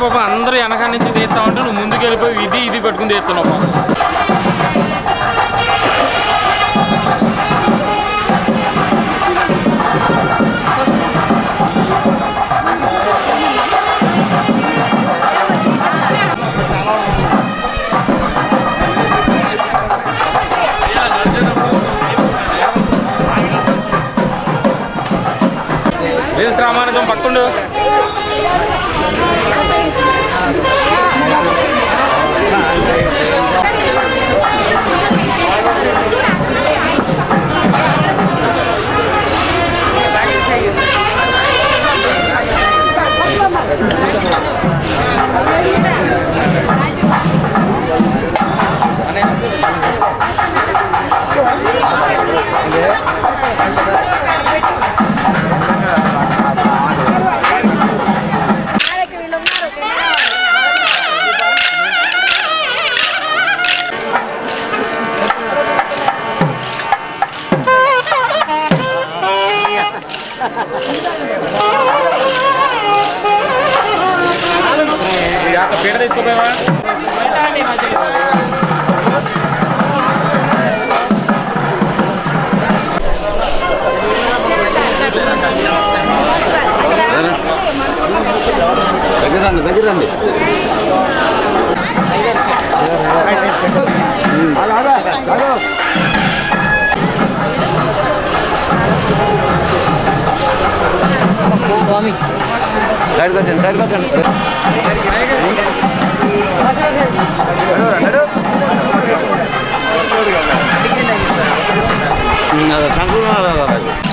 పాప అందరూ వెనక నుంచి తీస్తా ఉంటే నువ్వు ముందుకు వెళ్ళిపోయి ఇది ఇది పట్టుకుని తీస్తున్నావు దగ్గరండి దగ్గరండి సైడ్కి వచ్చండి సైడ్కి వచ్చండి సంకూర్ణ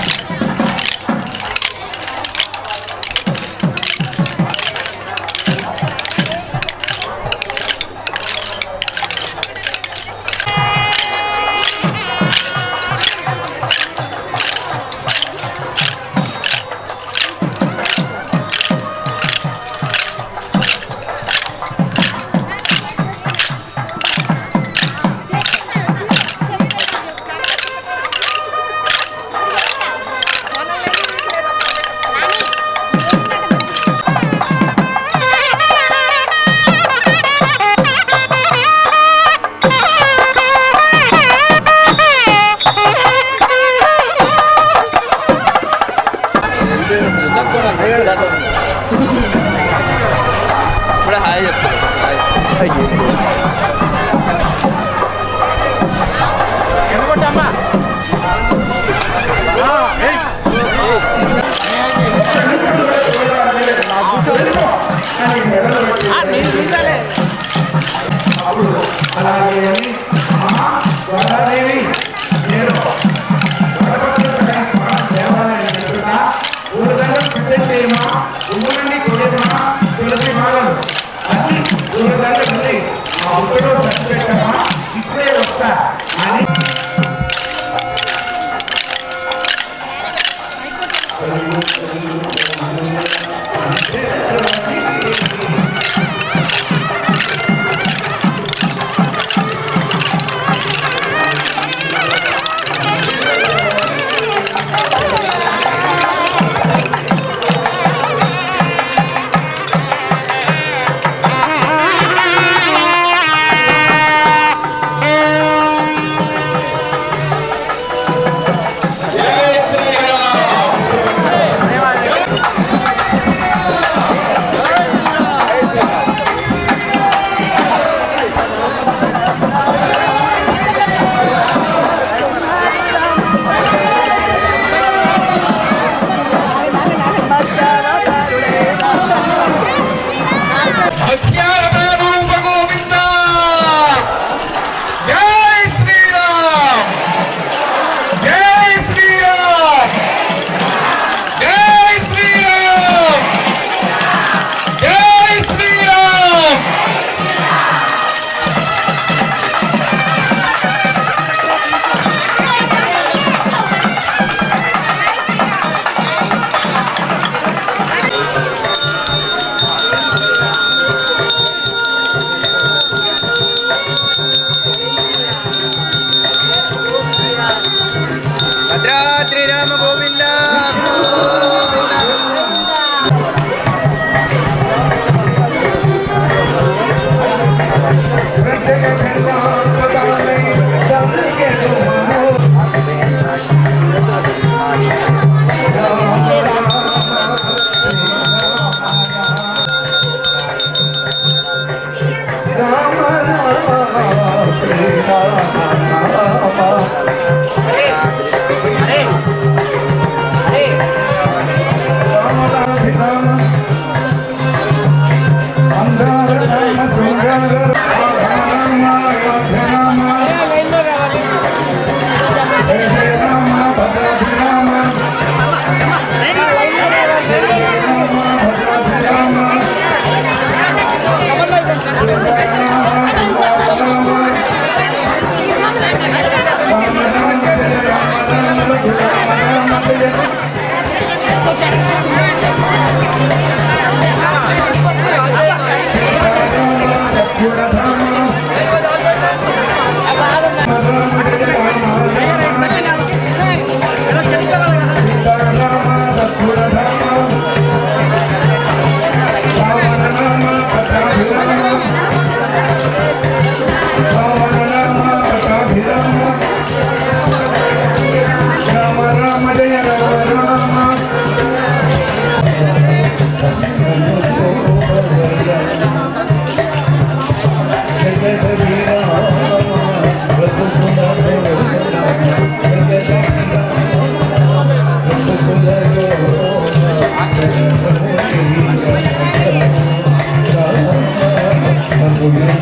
Gracias.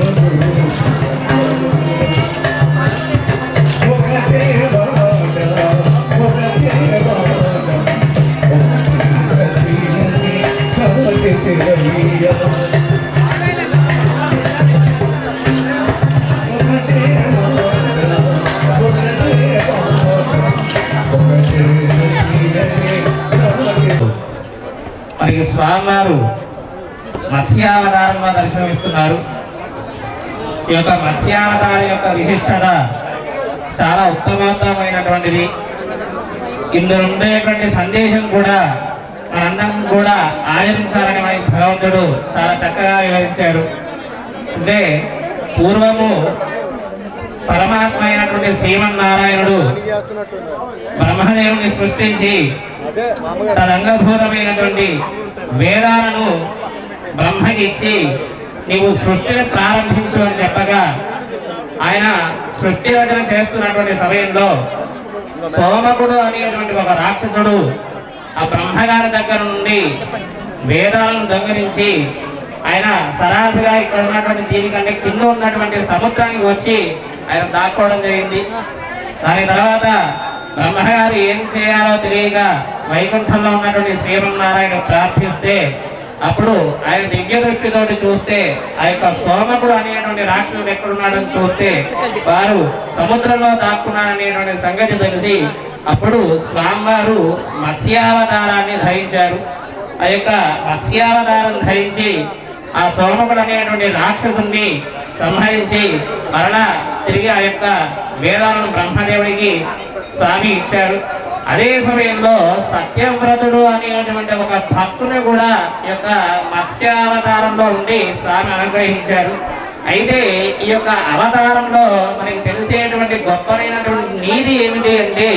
ఈ యొక్క మత్స్యావతార యొక్క విశిష్టత చాలా ఉత్తమోత్తమైనటువంటిది. ఇందులో ఉండేటువంటి సందేశం కూడా మనందరం కూడా ఆచరించాలని మనకి భగవంతుడు చాలా చక్కగా వివరించారు. అంటే పూర్వము పరమాత్మ అయినటువంటి శ్రీమన్నారాయణుడు బ్రహ్మదేవుని సృష్టించి తన అంగభూతమైనటువంటి వేదాలను బ్రహ్మకిచ్చి నీవు సృష్టిని ప్రారంభించు అని చెప్పగా ఆయన సృష్టి రచన చేస్తున్నటువంటి సమయంలో సోమకుడు అనేటువంటి ఒక రాక్షసుడు ఆ బ్రహ్మగారి దగ్గర నుండి వేదాలను దొంగిలించి ఆయన సరాసరిగా ఇక్కడ ఉన్నటువంటి దీనికంటే కింద ఉన్నటువంటి సముద్రానికి వచ్చి ఆయన దాక్కోవడం జరిగింది. దాని తర్వాత బ్రహ్మగారు ఏం చేయాలో తెలియక వైకుంఠంలో ఉన్నటువంటి శ్రీమన్నారాయణ ప్రార్థిస్తే అప్పుడు ఆయన దివ్య దృష్టితోటి చూస్తే ఆ యొక్క సోమకుడు అనేటువంటి రాక్షసుడు ఎక్కడున్నాడని చూస్తే వారు సముద్రంలో దాక్కున్నాడనేటువంటి సంగతి తెలిసి అప్పుడు స్వామివారు మత్స్యావతారాన్ని ధరించారు. ఆ యొక్క మత్స్యావతారం ధరించి ఆ సోమకుడు అనేటువంటి రాక్షసుని సంహరించి మరలా తిరిగి ఆ యొక్క వేదాలను బ్రహ్మదేవుడికి స్వామి ఇచ్చారు. అదే సమయంలో సత్యవ్రతుడు అనేటువంటి ఒక భక్తుని కూడా ఈ యొక్క మత్స్యావతారంలో ఉండి స్వామి అనుగ్రహించారు. అయితే ఈ యొక్క అవతారంలో మనకి తెలిసేటువంటి గొప్పనైనటువంటి నీతి ఏమిటి అంటే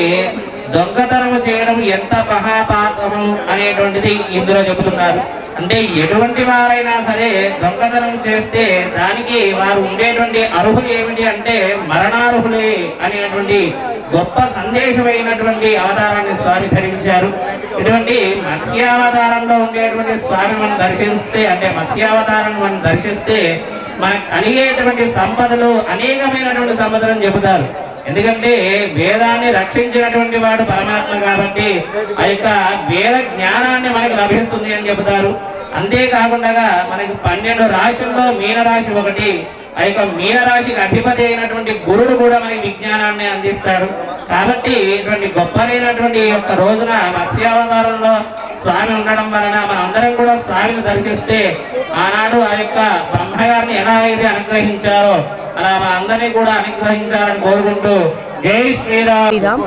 దొంగతనము చేయడం ఎంత మహాపాపము అనేటువంటిది ఇందులో చెబుతున్నారు. అంటే ఎటువంటి వారైనా సరే దొంగతనం చేస్తే దానికి వారు ఉండేటువంటి అర్హులు ఏమిటి అంటే మరణార్హులే అనేటువంటి గొప్ప సందేశమైనటువంటి అవతారాన్ని స్వామి ధరించారు. ఇటువంటి మత్స్యావతారంలో ఉండేటువంటి స్వామి మనం దర్శిస్తే అంటే మత్స్యావతారం మనం దర్శిస్తే మనకు కలిగేటువంటి సంపదలు అనేకమైనటువంటి సంపదలను చెబుతారు. ఎందుకంటే వేదాన్ని రక్షించినటువంటి వాడు పరమాత్మ కాబట్టి ఆ యొక్క వేద జ్ఞానాన్ని మనకు లభిస్తుంది అని చెబుతారు. అంతేకాకుండా మనకి పన్నెండు రాశుల్లో మీనరాశి ఒకటి ఆ యొక్క మీనరాశికి అధిపతి అయినటువంటి గురుడు కూడా మనకి విజ్ఞానాన్ని అందిస్తాడు. కాబట్టి ఇటువంటి గొప్పనైనటువంటి యొక్క రోజున మత్స్యావతారంలో స్వామి ఉండడం వలన మన అందరం కూడా స్వామిని దర్శిస్తే ఆనాడు ఆ యొక్క బ్రహ్మగారిని ఎలా అయితే అనుగ్రహించారో అలా అందరినీ కూడా అనుగ్రహించాలని కోరుకుంటూ జై శ్రీరామ్.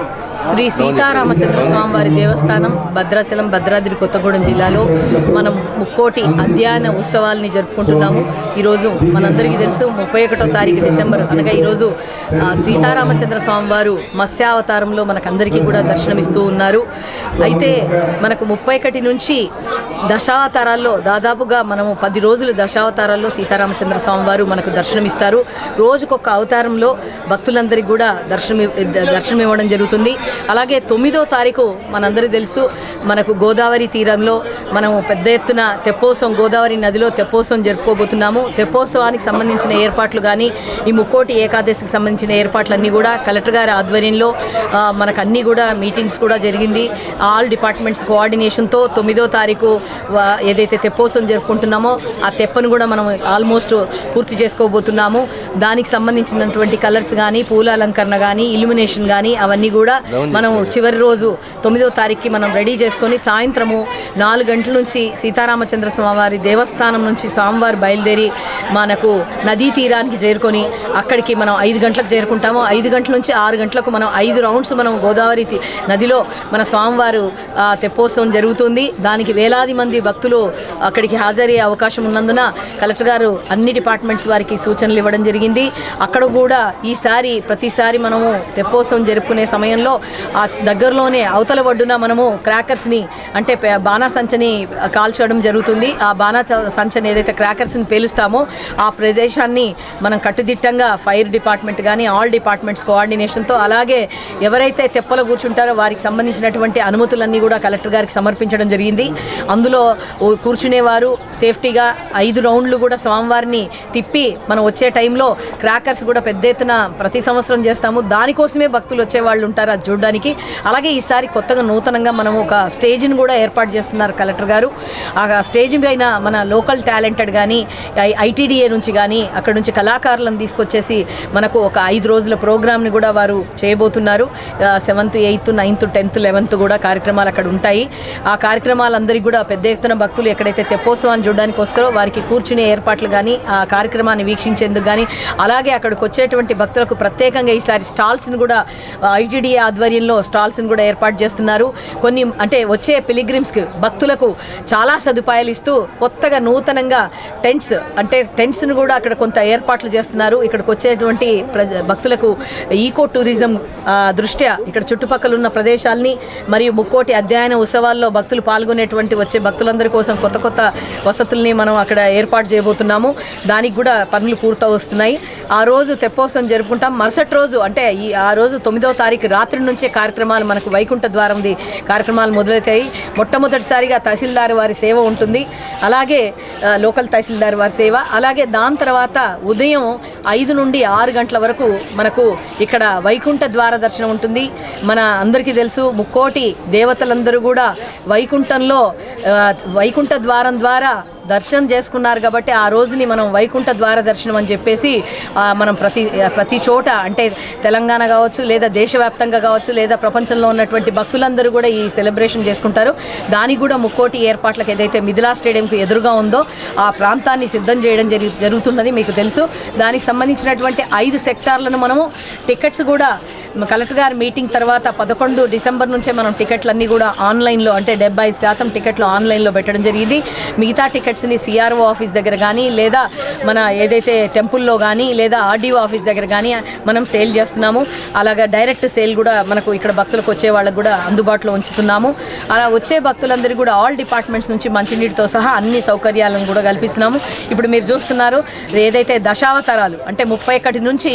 శ్రీ సీతారామచంద్ర స్వామి వారి దేవస్థానం భద్రాచలం భద్రాద్రి కొత్తగూడెం జిల్లాలో మనం ముక్కోటి అధ్యయన ఉత్సవాల్ని జరుపుకుంటున్నాము. ఈరోజు మనందరికీ తెలుసు ముప్పై ఒకటో తారీఖు డిసెంబర్. అనగా ఈరోజు సీతారామచంద్ర స్వామివారు మత్స్యావతారంలో మనకందరికీ కూడా దర్శనమిస్తూ ఉన్నారు. అయితే మనకు ముప్పై ఒకటి నుంచి దశావతారాల్లో దాదాపుగా మనము పది రోజులు దశావతారాల్లో సీతారామచంద్ర స్వామి వారు మనకు దర్శనమిస్తారు. రోజుకొక అవతారంలో భక్తులందరికీ కూడా దర్శనం దర్శనం ఇవ్వడం జరుగుతుంది. అలాగే తొమ్మిదో తారీఖు మనందరూ తెలుసు మనకు గోదావరి తీరంలో మనము పెద్ద ఎత్తున తెప్పోత్సవం గోదావరి నదిలో తెప్పోత్సవం జరుపుకోబోతున్నాము. తెప్పోత్సవానికి సంబంధించిన ఏర్పాట్లు కానీ ఈ ముక్కోటి ఏకాదశికి సంబంధించిన ఏర్పాట్లన్నీ కూడా కలెక్టర్ గారి ఆధ్వర్యంలో మనకు అన్నీ కూడా మీటింగ్స్ కూడా జరిగింది. ఆల్ డిపార్ట్మెంట్స్ కోఆర్డినేషన్తో తొమ్మిదో తారీఖు ఏదైతే తెప్పోత్సవం జరుపుకుంటున్నామో ఆ తెప్పను కూడా మనం ఆల్మోస్ట్ పూర్తి చేసుకోబోతున్నాము. దానికి సంబంధించినటువంటి కలర్స్ కానీ పూల అలంకరణ కానీ ఇల్యుమినేషన్ కానీ అవన్నీ కూడా మనం చివరి రోజు తొమ్మిదో తారీఖుకి మనం రెడీ చేసుకొని సాయంత్రము నాలుగు గంటల నుంచి సీతారామచంద్ర స్వామివారి దేవస్థానం నుంచి స్వామివారు బయలుదేరి మనకు నదీ తీరానికి చేరుకొని అక్కడికి మనం ఐదు గంటలకు చేరుకుంటాము. ఐదు గంటల నుంచి ఆరు గంటలకు మనం ఐదు రౌండ్స్ మనం గోదావరి నదిలో మన స్వామివారు తెప్పోత్సవం జరుగుతుంది. దానికి వేలాది మంది భక్తులు అక్కడికి హాజరయ్యే అవకాశం ఉన్నందున కలెక్టర్ గారు అన్ని డిపార్ట్మెంట్స్ వారికి సూచనలు ఇవ్వడం జరిగింది. అక్కడ కూడా ఈసారి ప్రతిసారి మనము తెప్పోత్సవం జరుపుకునే సమయంలో ఆ దగ్గరలోనే అవతల ఒడ్డున మనము క్రాకర్స్ని అంటే బాణాసంచని కాల్చడం జరుగుతుంది. ఆ బాణా సంచని ఏదైతే క్రాకర్స్ని పేలుస్తామో ఆ ప్రదేశాన్ని మనం కట్టుదిట్టంగా ఫైర్ డిపార్ట్మెంట్ కానీ ఆల్ డిపార్ట్మెంట్స్ కోఆర్డినేషన్తో అలాగే ఎవరైతే తెప్పలు కూర్చుంటారో వారికి సంబంధించినటువంటి అనుమతులన్నీ కూడా కలెక్టర్ గారికి సమర్పించడం జరిగింది. అందులో కూర్చునేవారు సేఫ్టీగా ఐదు రౌండ్లు కూడా స్వామివారిని తిప్పి మనం వచ్చే టైంలో క్రాకర్స్ కూడా పెద్ద ఎత్తున ప్రతి సంవత్సరం చేస్తాము. దానికోసమే భక్తులు వచ్చే వాళ్ళు ఉంటారు. అది చూడడానికి. అలాగే ఈసారి కొత్తగా నూతనంగా మనం ఒక స్టేజ్ని కూడా ఏర్పాటు చేస్తున్నారు కలెక్టర్ గారు. ఆ స్టేజ్ పైన మన లోకల్ టాలెంటెడ్ కానీ ఐటీడీఏ నుంచి కానీ అక్కడ నుంచి కళాకారులను తీసుకొచ్చేసి మనకు ఒక ఐదు రోజుల ప్రోగ్రామ్ని కూడా వారు చేయబోతున్నారు. Seventh eighth ninth tenth eleventh కూడా కార్యక్రమాలు అక్కడ ఉంటాయి. ఆ కార్యక్రమాలందరికీ కూడా పెద్ద ఎత్తున భక్తులు ఎక్కడైతే తెప్పోత్సవాన్ని చూడడానికి వస్తారో వారికి కూర్చునే ఏర్పాట్లు కానీ ఆ కార్యక్రమాన్ని వీక్షించేందుకు కానీ అలాగే అక్కడికి వచ్చేటువంటి భక్తులకు ప్రత్యేకంగా ఈసారి స్టాల్స్ని కూడా ఐటీడీ ఆధ్వర్యంలో స్టాల్స్ని కూడా ఏర్పాటు చేస్తున్నారు. కొన్ని అంటే వచ్చే పిలిగ్రిమ్స్కి భక్తులకు చాలా సదుపాయాలు ఇస్తూ కొత్తగా నూతనంగా టెంట్స్ అంటే టెంట్స్ను కూడా అక్కడ కొంత ఏర్పాట్లు చేస్తున్నారు. ఇక్కడికి వచ్చేటువంటి ప్రజ భక్తులకు ఈకో టూరిజం దృష్ట్యా ఇక్కడ చుట్టుపక్కల ఉన్న ప్రదేశాలని మరియు ముక్కోటి అధ్యయన ఉత్సవాల్లో భక్తులు పాల్గొనేటువంటి వచ్చే భక్తులందరి కోసం కొత్త కొత్త వసతుల్ని మనం అక్కడ ఏర్పాటు చేయబోతున్నాము. దానికి కూడా పనులు పూర్తవుతున్నాయి ఆ రోజు తెప్పోత్సవం జరుపుకుంటాం. మరుసటి రోజు అంటే ఈ ఆ రోజు తొమ్మిదవ తారీఖు రాత్రి నుంచే కార్యక్రమాలు మనకు వైకుంఠ ద్వారంది కార్యక్రమాలు మొదలవుతాయి. మొట్టమొదటిసారిగా తహసీల్దార్ వారి సేవ ఉంటుంది. అలాగే లోకల్ తహసీల్దార్ వారి సేవ. అలాగే దాని తర్వాత ఉదయం ఐదు నుండి ఆరు గంటల వరకు మనకు ఇక్కడ వైకుంఠ ద్వార దర్శనం ఉంటుంది. మన అందరికీ తెలుసు ముక్కోటి దేవతలందరూ కూడా వైకుంఠంలో వైకుంఠ ద్వారం ద్వారా దర్శనం చేసుకున్నారు కాబట్టి ఆ రోజుని మనం వైకుంఠ ద్వార దర్శనం అని చెప్పేసి మనం ప్రతి ప్రతి చోట అంటే తెలంగాణ కావచ్చు లేదా దేశవ్యాప్తంగా కావచ్చు లేదా ప్రపంచంలో ఉన్నటువంటి భక్తులందరూ కూడా ఈ సెలబ్రేషన్ చేసుకుంటారు. దానికి కూడా ముక్కోటి ఏర్పాట్లకు ఏదైతే మిథిలా స్టేడియంకు ఎదురుగా ఉందో ఆ ప్రాంతాన్ని సిద్ధం చేయడం జరి జరుగుతున్నది మీకు తెలుసు. దానికి సంబంధించినటువంటి ఐదు సెక్టార్లను మనము టికెట్స్ కూడా కలెక్టర్ గారి మీటింగ్ తర్వాత పదకొండు డిసెంబర్ నుంచే మనం టికెట్లన్నీ కూడా ఆన్లైన్లో అంటే డెబ్బై శాతం టికెట్లు ఆన్లైన్లో పెట్టడం జరిగింది. మిగతా టికెట్స్ టికెట్స్ని సిఆర్ఓ ఆఫీస్ దగ్గర కానీ లేదా మన ఏదైతే టెంపుల్లో కానీ లేదా ఆర్డీఓ ఆఫీస్ దగ్గర కానీ మనం సేల్ చేస్తున్నాము. అలాగా డైరెక్ట్ సేల్ కూడా మనకు ఇక్కడ భక్తులకు వచ్చే వాళ్ళకు కూడా అందుబాటులో ఉంచుతున్నాము. అలా వచ్చే భక్తులందరికీ కూడా ఆల్ డిపార్ట్మెంట్స్ నుంచి మంచినీటితో సహా అన్ని సౌకర్యాలను కూడా కల్పిస్తున్నాము. ఇప్పుడు మీరు చూస్తున్నారు ఏదైతే దశావతారాలు అంటే ముప్పై ఒకటి నుంచి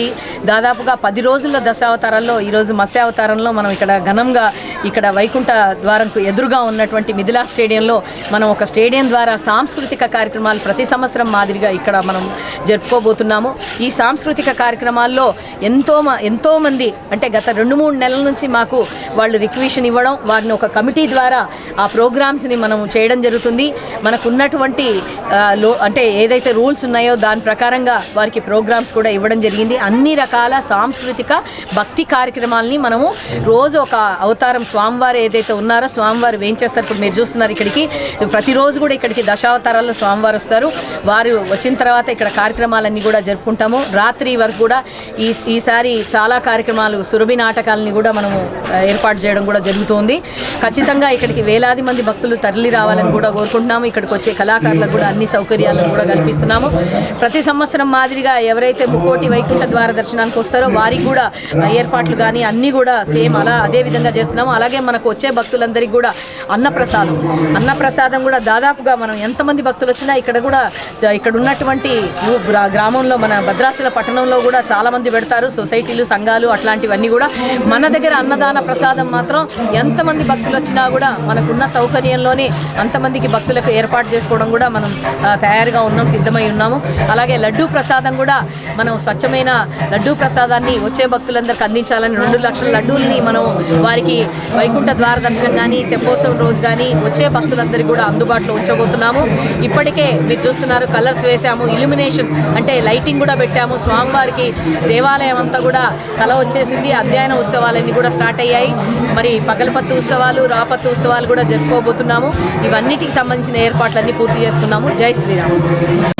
దాదాపుగా పది రోజుల దశావతారాల్లో ఈరోజు మత్స్యావతారంలో మనం ఇక్కడ ఘనంగా ఇక్కడ వైకుంఠ ద్వారంకు ఎదురుగా ఉన్నటువంటి మిథిలా స్టేడియంలో మనం ఒక స్టేడియం ద్వారా సాంస్కృతిక కార్యక్రమాలు ప్రతి సంవత్సరం మాదిరిగా ఇక్కడ మనం జరుపుకోబోతున్నాము. ఈ సాంస్కృతిక కార్యక్రమాల్లో ఎంతో మ- ఎంతో మంది అంటే గత రెండు మూడు నెలల నుంచి మాకు వాళ్ళు రిక్వెషన్ ఇవ్వడం వారిని ఒక కమిటీ ద్వారా ఆ ప్రోగ్రామ్స్ని మనం చేయడం జరుగుతుంది. మనకు ఉన్నటువంటి లో అంటే ఏదైతే రూల్స్ ఉన్నాయో దాని ప్రకారంగా వారికి ప్రోగ్రామ్స్ కూడా ఇవ్వడం జరిగింది. అన్ని రకాల సాంస్కృతిక భక్తి కార్యక్రమాలని మనము రోజు ఒక అవతారం స్వామివారు ఏదైతే ఉన్నారో స్వామివారు వేయించేస్తారు. ఇప్పుడు మీరు చూస్తున్నారు ఇక్కడికి. ప్రతిరోజు కూడా ఇక్కడికి వారాల్లో స్వామివారు వస్తారు. వారు వచ్చిన తర్వాత ఇక్కడ కార్యక్రమాలన్నీ కూడా జరుపుకుంటాము. రాత్రి వరకు కూడా ఈ ఈసారి చాలా కార్యక్రమాలు సురభి నాటకాలని కూడా మనము ఏర్పాటు చేయడం కూడా జరుగుతుంది. ఖచ్చితంగా ఇక్కడికి వేలాది మంది భక్తులు తరలి రావాలని కూడా కోరుకుంటున్నాము. ఇక్కడికి వచ్చే కళాకారులకు కూడా అన్ని సౌకర్యాలను కూడా కల్పిస్తున్నాము. ప్రతి సంవత్సరం మాదిరిగా ఎవరైతే ముకోటి వైకుంఠ ద్వార దర్శనానికి వస్తారో వారికి కూడా ఏర్పాట్లు కానీ అన్నీ కూడా సేమ్ అలా అదే విధంగా చేస్తున్నాము. అలాగే మనకు వచ్చే భక్తులందరికీ కూడా అన్నప్రసాదం. అన్నప్రసాదం కూడా దాదాపుగా మనం ఎంతమంది భక్తులు వచ్చినా ఇక్కడ కూడా ఇక్కడ ఉన్నటువంటి గ్రామంలో మన భద్రాచల పట్టణంలో కూడా చాలా మంది పెడతారు. సొసైటీలు సంఘాలు అట్లాంటివన్నీ కూడా. మన దగ్గర అన్నదాన ప్రసాదం మాత్రం ఎంతమంది భక్తులు వచ్చినా కూడా మనకున్న సౌకర్యంలోనే అంతమందికి భక్తులకు ఏర్పాటు చేసుకోవడం కూడా మనం తయారుగా ఉన్నాం సిద్ధమై ఉన్నాము. అలాగే లడ్డూ ప్రసాదం కూడా మనం స్వచ్ఛమైన లడ్డూ ప్రసాదాన్ని వచ్చే భక్తులందరికీ అందించాలని రెండు లక్షల లడ్డూల్ని మనం వారికి వైకుంఠ ద్వార దర్శనం కానీ తెప్పోత్సవం రోజు కానీ వచ్చే భక్తులందరికీ కూడా అందుబాటులో ఉంచబోతున్నాము. ఇప్పటికే మీరు చూస్తున్నారు కలర్స్ వేసాము ఇల్యూమినేషన్ అంటే లైటింగ్ కూడా పెట్టాము. స్వామివారికి దేవాలయం అంతా కూడా కల వచ్చేసింది. అధ్యయన ఉత్సవాలన్నీ కూడా స్టార్ట్ అయ్యాయి. మరి పగలపత్తు ఉత్సవాలు రాపత్తు ఉత్సవాలు కూడా జరుపుకోబోతున్నాము. ఇవన్నిటికి సంబంధించిన ఏర్పాట్లన్నీ పూర్తి చేసుకున్నాము. జై శ్రీరామ్.